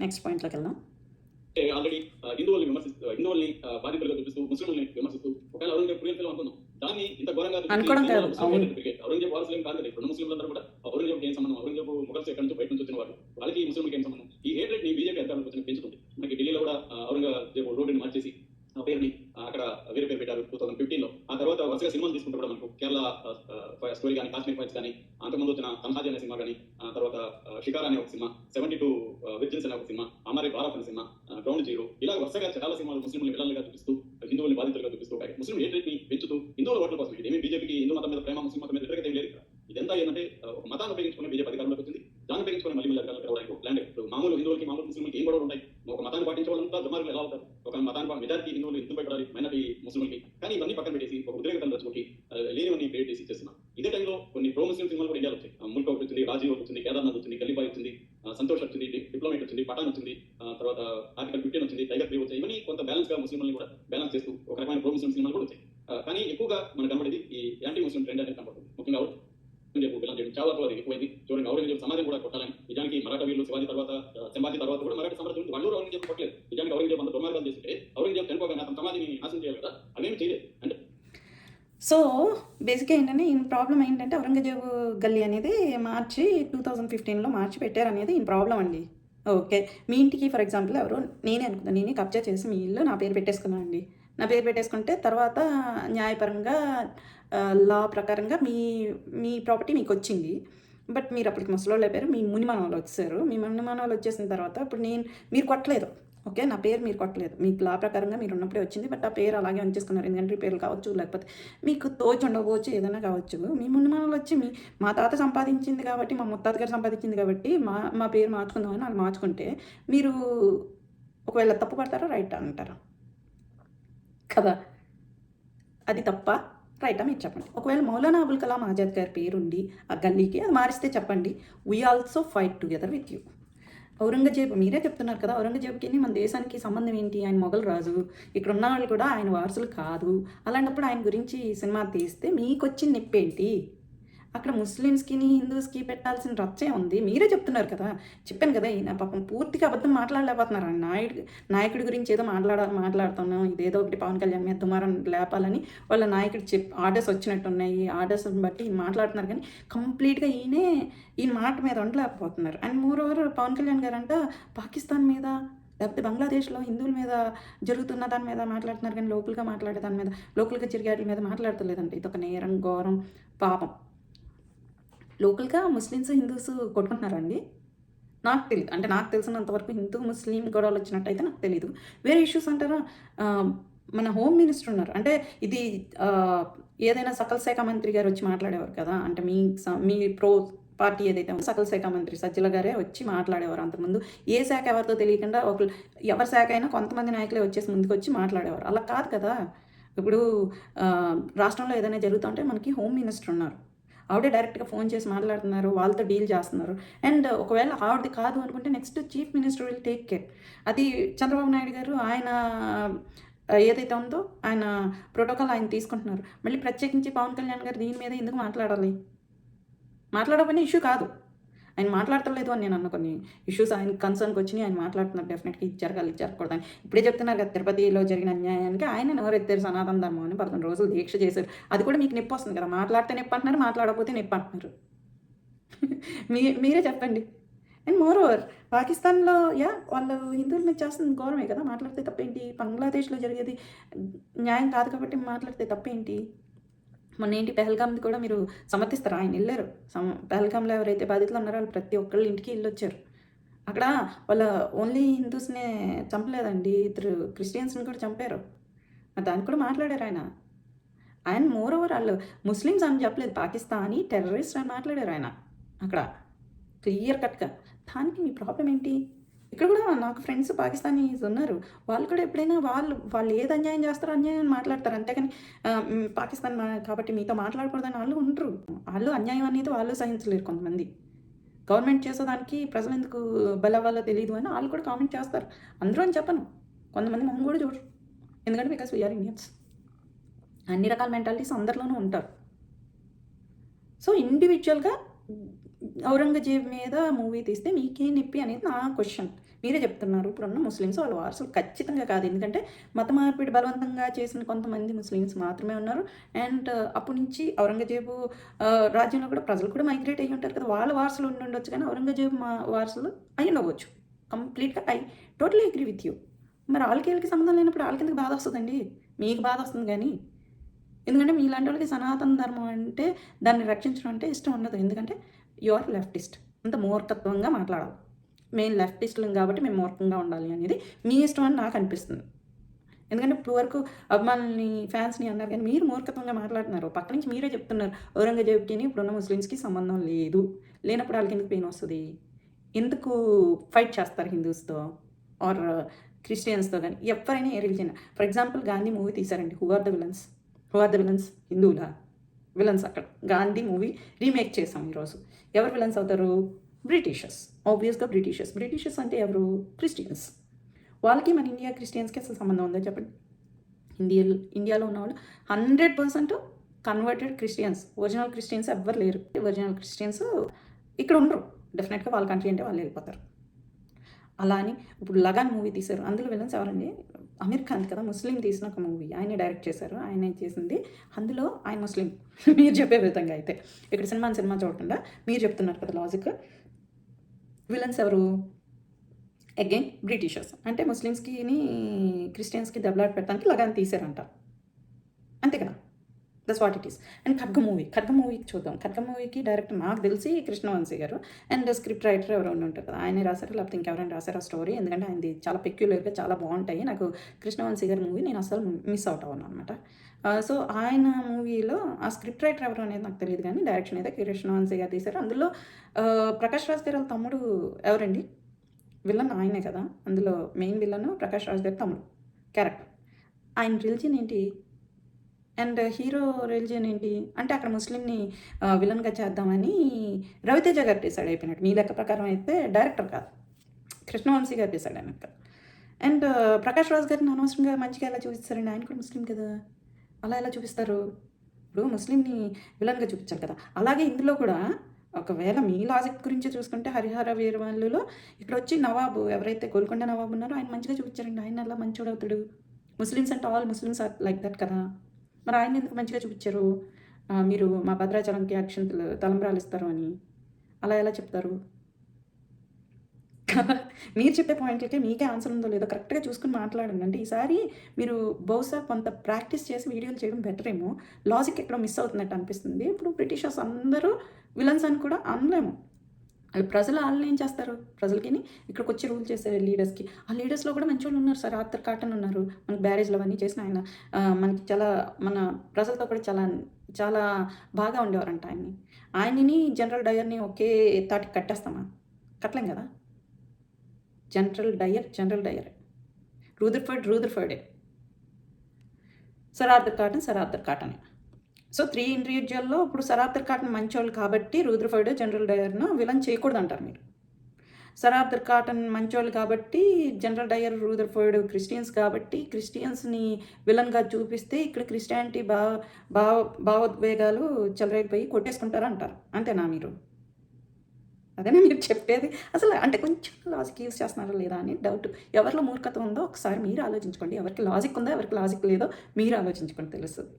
Next పాయింట్లోకి వెళ్దాం. Already హిందువుల్ని విమర్శిస్తూ హిందువుల్ని ఆ, బాధితులుగా చూపిస్తూ ముస్లింలని విమర్శిస్తూ ఒకవేళ ఔరంగజేబ్ దాన్ని ఇంత ఘోరంగా. ఔరంగజేబ్ వారసులేం కాదు కదా. ఇప్పుడు ముస్లింలందరూ కూడా ఔరంగజేబ్ ఏం సంబంధం? ఔరంగజేబ్ ముగల్స్ ఎక్కడి నుంచి బయట నుంచి వచ్చిన వాళ్ళకి ఈ ముస్లింలకి ఏం సంబంధం? ఈ హేట్రెడ్ని బీజేపీ అధికారంలోకి వచ్చిన పెంచుతుంది. మనకి ఢిల్లీలో కూడా ఔరంగజేబ్ రోడ్డుని మార్చేసి ఆ పేరుని అక్కడ వేరే పేరు పెట్టారు టూ థౌసండ్ ఫిఫ్టీన్లో ఆ తర్వాత వరుసగా సినిమాలు తీసుకుంటే కూడా మనకు కేరళ స్టోరీ కానీ కాశ్మీర్ ఫైట్స్ కానీ అంతకుముందు వచ్చిన తన్హాజ్ అనే సినిమా కానీ ఆ తర్వాత ఆ, షికార్ అనే ఒక సినిమా సెవెంటీ టూ విజిల్స్ అనే ఒక సినిమా అమరే భారత్ అనే సినిమా గ్రౌండ్ జీరో ఇలా వరుసగా చాలా సినిమాలు ముస్లింలు విలన్లుగా చూపిస్తూ హిందువుల్ని బాధితులుగా చూపిస్తూ ఉంటాయి. ముస్లిం ఏ ని పెంచుతూ హిందువుల ఓట్ల కోసం ఇదేమి బీజేపీకి హిందూ మతం మీద ప్రేమ ముస్లిం మతం మీద వ్యతిరేకత లేదు ఇదంతా ఏంటంటే మతాన్ని ఉపయోగించుకునే బీజేపీ అధికారంలోకి వచ్చింది. దాన్ని ఉపయోగించుకుని మళ్ళీ మళ్ళీ అధికారంలోకి రావడానికి ప్లాన్ ఇప్పుడు మామూలు హిందువులకి మామూలు ముస్లింలకి ఏం గొడవలు ఉంటాయి? ఒక మతాన్ని పాటించే వాళ్ళంతా దుమారులు ఎలా అవుతారు? ఒక మతాన్ని మెజారిటీ హిందువులు హిందువులు పెట్టాలి మైనార్టీ ముస్లింలకి. కానీ ఇవన్నీ పక్కన పెట్టేసి ఒక ఉద్రేకతను రచ్చుకొని ఆ, లేనివన్నీ క్రియేట్ చేసి చేస్తున్నారు ఇదే టైంలో కొన్ని ప్రో ముస్లిం సినిమాలు కూడా ఇండియాలో వచ్చాయి ఆ, ముల్క్ ఒకటి వచ్చింది రాజీవ్ ఒకటి వచ్చింది కేదార్నాథ్ వచ్చింది గల్లీబాయ్ వచ్చింది ఆ, సంతోష్ వచ్చింది డి- డిప్లొమేట్ వచ్చింది పఠాన్ వచ్చింది ఆ, తర్వాత ఆర్టికల్ ఫిఫ్టీన్ వచ్చింది టైగర్ త్రీ వచ్చాయి ఇవన్నీ కొంత బ్యాలెన్స్గా ముస్లింలను కూడా బ్యాలెన్స్ చేస్తూ ఒక రకమైన ప్రో ముస్లిం సినిమాలు కూడా వచ్చాయి కానీ ఎక్కువగా మనకు కనబడేది ఈ యాంటీ ముస్లిం ట్రెండ్ అనేది కనబడుతుంది. ముఖ్యంగా చేయడం చాలా వరకు అది ఎక్కువైంది. చూడండి ఔరంగజేబు సమాజం కూడా కొట్టాలని. నిజానికి మరాఠా వీళ్ళు శివాజీ తర్వాత ఆ, సంభాజీ తర్వాత కూడా మరాఠా సామ్రాజ్యం ఉంది. వాళ్ళు ఔరంగజేబు కొట్టలేదు. నిజానికి ఔరంగజేబు అంత దుర్మార్గం చేస్తుంటే ఔరంగజేబు చనిపోగానే అతని సమాధిని నాశనం చేయాలి కదా? అవేమి చేయలేదు. అంటే సో బేసిక్గా ఏంటంటే ఈయన ప్రాబ్లం ఏంటంటే ఔరంగజేబు గల్లీ అనేది మార్చి టూ థౌజండ్ ఫిఫ్టీన్లో మార్చి పెట్టారు అనేది ఈయన ప్రాబ్లం అండి. ఓకే మీ ఇంటికి ఫర్ ఎగ్జాంపుల్ ఎవరు నేనే అనుకున్నాను నేనే కబ్జా చేసి మీ ఇల్లు నా పేరు పెట్టేసుకున్నాను అండి నా పేరు పెట్టేసుకుంటే తర్వాత న్యాయపరంగా లా ప్రకారంగా మీ మీ ప్రాపర్టీ మీకు వచ్చింది బట్ మీరు అప్పటికి ముసలోళ్ళు పేరు మీ మునిమానాలు వచ్చారు మీ మునిమానాలు వచ్చేసిన తర్వాత ఇప్పుడు నేను మీరు కొట్టలేదు. ఓకే? నా పేరు మీరు కొట్టలేదు. మీకు లా ప్రకారంగా మీరు ఉన్నప్పుడే వచ్చింది. బట్ ఆ పేరు అలాగే ఉంచేసుకున్నారు. ఎందుకంటే పేర్లు కావచ్చు లేకపోతే మీకు తోచి ఉండకపోవచ్చు ఏదైనా కావచ్చు. మీ ముందు మనలు వచ్చి మీ మా తాత సంపాదించింది కాబట్టి మా ముత్తాత గారు సంపాదించింది కాబట్టి మా మా పేరు మార్చుకుందామని వాళ్ళు మార్చుకుంటే మీరు ఒకవేళ తప్పు పడతారా? రైట్ అంటారా? కదా? అది తప్ప రైటా మీరు చెప్పండి. ఒకవేళ మౌలానా అబుల్ కలాం ఆజాద్ గారి పేరుండి ఆ గల్లీకి అది మారిస్తే చెప్పండి. We also fight together with you Aurangzeb మీరే చెప్తున్నారు కదా ఔరంగజేబుకి మన దేశానికి సంబంధం ఏంటి? ఆయన మొఘల్ రాజు. ఇక్కడ ఉన్న వాళ్ళు కూడా ఆయన వారసులు కాదు. అలాంటప్పుడు ఆయన గురించి సినిమా తీస్తే మీకు వచ్చిన నొప్పి ఏంటి అక్కడ ముస్లిమ్స్కి హిందూస్కి పెట్టాల్సిన రచ్చే ఉంది. మీరే చెప్తున్నారు కదా. చెప్పాను కదా ఈయన పాపం పూర్తిగా అబద్ధం మాట్లాడలేకపోతున్నారు. నాయుడు నాయకుడి గురించి ఏదో మాట్లాడ మాట్లాడుతున్నాం. ఇదేదో ఒకటి పవన్ కళ్యాణ్ మీద దుమారం లేపాలని వాళ్ళ నాయకుడు చెప్ ఆర్డర్స్ వచ్చినట్టున్నాయి. ఆర్డర్స్ బట్టి మాట్లాడుతున్నారు కానీ కంప్లీట్గా ఈయనే ఈయన మాట మీద ఉండలేకపోతున్నారు. And moreover Pawan Kalyan garu అంట పాకిస్తాన్ మీద లేకపోతే బంగ్లాదేశ్లో హిందువుల మీద జరుగుతున్న దాని మీద మాట్లాడుతున్నారు కానీ లోకల్గా మాట్లాడే దాని మీద లోకల్గా జరిగే వాటి మీద మాట్లాడతలేదండి ఇది ఒక నేరం ఘోరం పాపం. లోకల్గా ముస్లిమ్స్ హిందూస్ కొట్టుకుంటున్నారండి. నాకు తెలియదు అంటే నాకు తెలిసినంతవరకు హిందూ ముస్లిం గొడవలు వచ్చినట్టయితే నాకు తెలియదు వేరే ఇష్యూస్ అంటారా? మన హోమ్ మినిస్టర్ ఉన్నారు. అంటే ఇది ఏదైనా సకల శాఖ మంత్రి గారు వచ్చి మాట్లాడేవారు కదా? అంటే మీ స- మీ ప్రో పార్టీ ఏదైతే సకల శాఖ మంత్రి సజ్జల గారే వచ్చి మాట్లాడేవారు అంతకుముందు. ఏ శాఖ ఎవరితో తెలియకుండా ఒకరు ఎవరి శాఖ అయినా కొంతమంది నాయకులే వచ్చేసి ముందుకు వచ్చి మాట్లాడేవారు. అలా కాదు కదా? ఇప్పుడు రాష్ట్రంలో ఏదైనా జరుగుతుంటే మనకి హోమ్ మినిస్టర్ ఉన్నారు. ఆవిడే డైరెక్ట్గా ఫోన్ చేసి మాట్లాడుతున్నారు వాళ్ళతో డీల్ చేస్తున్నారు. అండ్ ఒకవేళ ఆవిడది కాదు అనుకుంటే next chief minister will take care. అది చంద్రబాబు నాయుడు గారు ఆయన ఏదైతే ఉందో ఆయన ప్రోటోకాల్ ఆయన తీసుకుంటున్నారు. మళ్ళీ ప్రత్యేకించి పవన్ కళ్యాణ్ గారు దీని మీద ఎందుకు మాట్లాడాలి? మాట్లాడకపోయినా ఇష్యూ కాదు. ఆయన మాట్లాడతలేదు అని నేను అన్న కొన్ని ఇష్యూస్ ఆయన కన్సర్న్కి వచ్చినాయి ఆయన మాట్లాడుతున్నారు డెఫినెట్గా ఇది జరగాలి జరగకూడదని. ఇప్పుడే చెప్తున్నారు కదా తిరుపతిలో జరిగిన అన్యాయానికి ఆయన ఎవరెత్తారు సనాతన ధర్మం అని పదకొండు రోజులు దీక్ష చేశారు. అది కూడా మీకు నొప్పి వస్తుంది కదా మాట్లాడితే నొప్పి అంటున్నారు మాట్లాడకపోతే నొప్పి అంటున్నారు. మీ మీరే చెప్పండి. అండ్ మోర్ ఓవర్ పాకిస్తాన్లో యా వాళ్ళు హిందువుల మీద చేస్తుంది ఘోరమే కదా మాట్లాడితే తప్పేంటి? బంగ్లాదేశ్లో జరిగేది న్యాయం కాదు కాబట్టి మాట్లాడితే తప్పేంటి? మొన్న ఏంటి పెహల్గామ్ది కూడా మీరు సమర్థిస్తారు? ఆయన వెళ్ళారు. సమ పెహల్గామ్లో ఎవరైతే బాధితులు ఉన్నారో వాళ్ళు ప్రతి ఒక్కళ్ళు ఇంటికి వెళ్ళొచ్చారు. అక్కడ వాళ్ళ ఓన్లీ హిందూస్నే చంపలేదండి ఇద్దరు క్రిస్టియన్స్ని కూడా చంపారు. దాన్ని దానికి కూడా మాట్లాడారు ఆయన. ఆయన మోర్ ఓవర్ వాళ్ళు ముస్లిమ్స్ అని చెప్పలేదు పాకిస్తానీ టెర్రరిస్ట్ అని మాట్లాడారు ఆయన అక్కడ. క్లియర్ కట్గా. దానికి మీ ప్రాబ్లం ఏంటి? ఇక్కడ కూడా నాకు ఫ్రెండ్స్ పాకిస్తానీస్ ఉన్నారు. వాళ్ళు కూడా ఎప్పుడైనా వాళ్ళు వాళ్ళు ఏది అన్యాయం చేస్తారో అన్యాయం అని మాట్లాడతారు అంతేకాని పాకిస్తాన్ కాబట్టి మీతో మాట్లాడకూడదని వాళ్ళు ఉంటారు వాళ్ళు అన్యాయం అనేది వాళ్ళు సహించలేరు కొంతమంది. గవర్నమెంట్ చేసేదానికి ప్రజలు ఎందుకు బలవాలో తెలియదు అని వాళ్ళు కూడా కామెంట్ చేస్తారు. అందరూ అని చెప్పను. కొంతమంది మొహం కూడా చూడరు. ఎందుకంటే బికాస్ వీఆర్ ఇండియన్స్ అన్ని రకాల మెంటాలిటీస్ అందరిలోనూ ఉంటారు. సో ఇండివిజువల్గా ఔరంగజేబ్ మీద మూవీ తీస్తే మీకే నొప్పి అనేది నా క్వశ్చన్. మీరే చెప్తున్నారు. ఇప్పుడున్న ముస్లిమ్స్ వాళ్ళ వారసులు ఖచ్చితంగా కాదు. ఎందుకంటే మత మార్పిడి బలవంతంగా చేసిన కొంతమంది ముస్లిమ్స్ మాత్రమే ఉన్నారు. అండ్ అప్పటి నుంచి ఔరంగజేబు రాజ్యంలో కూడా ప్రజలు కూడా మైగ్రేట్ అయ్యి ఉంటారు కదా. వాళ్ళ వారసులు ఉండి ఉండొచ్చు కానీ ఔరంగజేబు మా వారసులు అయి ఉండవచ్చు. కంప్లీట్గా I totally agree with you. మరి వాళ్ళకి వీళ్ళకి సంబంధం లేనప్పుడు వాళ్ళకి ఎందుకు బాధ వస్తుందండి? మీకు బాధ వస్తుంది కానీ. ఎందుకంటే మీలాంటి వాళ్ళకి సనాతన ధర్మం అంటే దాన్ని రక్షించడం అంటే ఇష్టం ఉండదు. ఎందుకంటే యు ఆర్ లెఫ్టిస్ట్. అంత మూర్ఖత్వంగా మాట్లాడాలి. మేము లెఫ్టిస్టులం కాబట్టి మేము మూర్ఖంగా ఉండాలి అనేది మీ ఇష్టం అని నాకు అనిపిస్తుంది. ఎందుకంటే ఇప్పుడు వరకు అభిమానుల్ని ఫ్యాన్స్ని అన్నారు కానీ మీరు మూర్ఖత్వంగా మాట్లాడుతున్నారు. పక్క నుంచి మీరే చెప్తున్నారు. ఔరంగజేబ్కి ఇప్పుడున్న ముస్లిమ్స్కి సంబంధం లేదు. లేనప్పుడు వాళ్ళకి ఎందుకు పెయిన్ వస్తుంది? ఎందుకు ఫైట్ చేస్తారు హిందూస్తో? ఆర్ క్రిస్టియన్స్తో కానీ ఎవరైనా ఏ religion for example Gandhi movie తీశారండి. Who are the villains? Who are the villains? హిందువులా? Villains అక్కడ. గాంధీ మూవీ రీమేక్ చేసాం ఈరోజు. ఎవరు విలన్స్ అవుతారు? బ్రిటిషర్స్. ఆబ్వియస్గా బ్రిటిషర్స్. బ్రిటిషర్స్ అంటే ఎవరు? క్రిస్టియన్స్. వాళ్ళకి మన ఇండియా క్రిస్టియన్స్కి అసలు సంబంధం ఉందా చెప్పండి? ఇండియా ఇండియాలో ఉన్నవాళ్ళు hundred percent converted Christians original Christians ఎవ్వరు లేరు. ఒరిజినల్ క్రిస్టియన్స్ ఇక్కడ ఉండరు. డెఫినెట్గా వాళ్ళ కంట్రీ అంటే వాళ్ళు వెళ్ళిపోతారు. అలా అని. ఇప్పుడు లగాన్ మూవీ తీశారు. అందులో విలన్స్ ఎవరండి? అమీర్ ఖాన్ కదా ముస్లిం తీసిన ఒక మూవీ. ఆయన డైరెక్ట్ చేశారు. ఆయన చేసింది. అందులో ఆయన ముస్లిం. మీరు చెప్పే విధంగా అయితే. ఇక్కడ సినిమా సినిమా చూడకుండా మీరు చెప్తున్నారు కదా లాజిక్ విలన్స్ ఎవరు? అగైన్ బ్రిటిషర్స్ అంటే ముస్లిమ్స్కిని క్రిస్టియన్స్కి దెబ్బలాట పెట్టడానికి లగాన్ తీశారంట. అంతే కదా? That's what it is and Khadga movie Khadga మూవీకి చూద్దాం. ఖడ్గ మూవీకి డైరెక్టర్ నాకు తెలిసి కృష్ణవంశీ గారు అండ్ స్క్రిప్ట్ రైటర్ ఎవరో ఉండి ఉంటారు కదా ఆయనే రాశారు. లేకపోతే ఇంకెవరైనా రాశారు ఆ స్టోరీ ఎందుకంటే ఆయనది చాలా పెక్యులర్గా చాలా బాగుంటాయి. నాకు కృష్ణవంశీ గారి మూవీ నేను అసలు మిస్ అవుట్ అవ్వను అనమాట సో ఆయన మూవీలో ఆ స్క్రిప్ట్ రైటర్ ఎవరు అనేది నాకు తెలియదు కానీ డైరెక్షన్ అయితే కృష్ణవంశీ గారు తీశారు. అందులో ప్రకాష్ రాజ్ గారి వాళ్ళ తమ్ముడు ఎవరండి? విలన్ ఆయనే కదా. అందులో మెయిన్ విలన్ ప్రకాష్ రాజ్ గారి తమ్ముడు క్యారెక్టర్ ఆయన రిలిజన్ ఏంటి? అండ్ హీరో రిలిజన్ ఏంటి? అంటే అక్కడ ముస్లింని విలన్గా చేద్దామని రవితేజ గారు డిసైడ్ అయిపోయినట్టు మీ లెక్క ప్రకారం అయితే డైరెక్టర్ కాదు. కృష్ణవంశీ గారు డిసైడ్ అయినట్టు అండ్ ప్రకాష్ రాజ్ గారిని అనవసరంగా మంచిగా ఎలా చూపిస్తారండి? ఆయన కూడా ముస్లిం కదా. అలా ఎలా చూపిస్తారు? ఇప్పుడు ముస్లింని విలన్గా చూపించారు కదా. అలాగే ఇందులో కూడా ఒకవేళ మీ లాజిక్ గురించి చూసుకుంటే హరిహర వీరవాళ్ళులో ఇక్కడ వచ్చి నవాబు ఎవరైతే గోల్కొండ నవాబు ఉన్నారో ఆయన మంచిగా చూపించారండి. ఆయన ఎలా మంచోడవుతాడు? ముస్లిమ్స్ అంటే all Muslims are like that కదా. మరి ఆయన ఎందుకు మంచిగా చూపించారు? మీరు మా భద్రాచలంకి అక్షంతలు తలంబ్రాలు ఇస్తారు అని. అలా ఎలా చెప్తారు? మీరు చెప్పే పాయింట్లకే మీకే ఆన్సర్ ఉందో లేదో కరెక్ట్గా చూసుకుని మాట్లాడండి. అంటే ఈసారి మీరు బహుశా కొంత ప్రాక్టీస్ చేసి వీడియోలు చేయడం బెటర్ ఏమో లాజిక్ ఎక్కడో మిస్ అవుతున్నట్టు అనిపిస్తుంది. ఇప్పుడు బ్రిటిషర్స్ అందరూ విలన్స్ అని కూడా అనలేము. వాళ్ళు ప్రజలు వాళ్ళు ఏం చేస్తారు? ప్రజలకి ఇక్కడికి వచ్చి రూల్ చేసే లీడర్స్కి ఆ లీడర్స్లో కూడా మంచి వాళ్ళు ఉన్నారు సార్. ఆర్థర్ కాటన్ ఉన్నారు. మనకి బ్యారేజ్లు అవన్నీ చేసిన ఆయన. మనకి చాలా మన ప్రజలతో కూడా చాలా చాలా బాగా ఉండేవారంట ఆయన్ని. ఆయనని జనరల్ డయర్ని ఒకే తాటికి కట్టేస్తామా? కట్టలేం కదా? General Dyer General Dyer Rutherford రూదర్ఫర్డే Sir Arthur Cotton Sir Arthur కాటనే so three ఇండివిజువల్లో ఇప్పుడు సరాబ్దర్ కాటన్ మంచోళ్ళు కాబట్టి రూదర్ఫర్డ్ జనరల్ డయర్ను విలన్ చేయకూడదు అంటారు మీరు. సరాబ్దర్ కాటన్ మంచోళ్ళు కాబట్టి జనరల్ డయర్ రూదర్ఫర్డ్ క్రిస్టియన్స్ కాబట్టి క్రిస్టియన్స్ని విలన్గా చూపిస్తే ఇక్కడ క్రిస్టియానిటీ భావ భావ భావోద్వేగాలు చెలరేగిపోయి కొట్టేసుకుంటారు అంటారు అంతేనా మీరు? అదేనా మీరు చెప్పేది? అసలు అంటే కొంచెం లాజిక్ యూస్ చేస్తున్నారా లేదా అని డౌట్ ఎవరిలో మూర్ఖత ఉందో ఒకసారి మీరు ఆలోచించుకోండి. ఎవరికి లాజిక్ ఉందో ఎవరికి లాజిక్ లేదో మీరు ఆలోచించుకోండి తెలుస్తుంది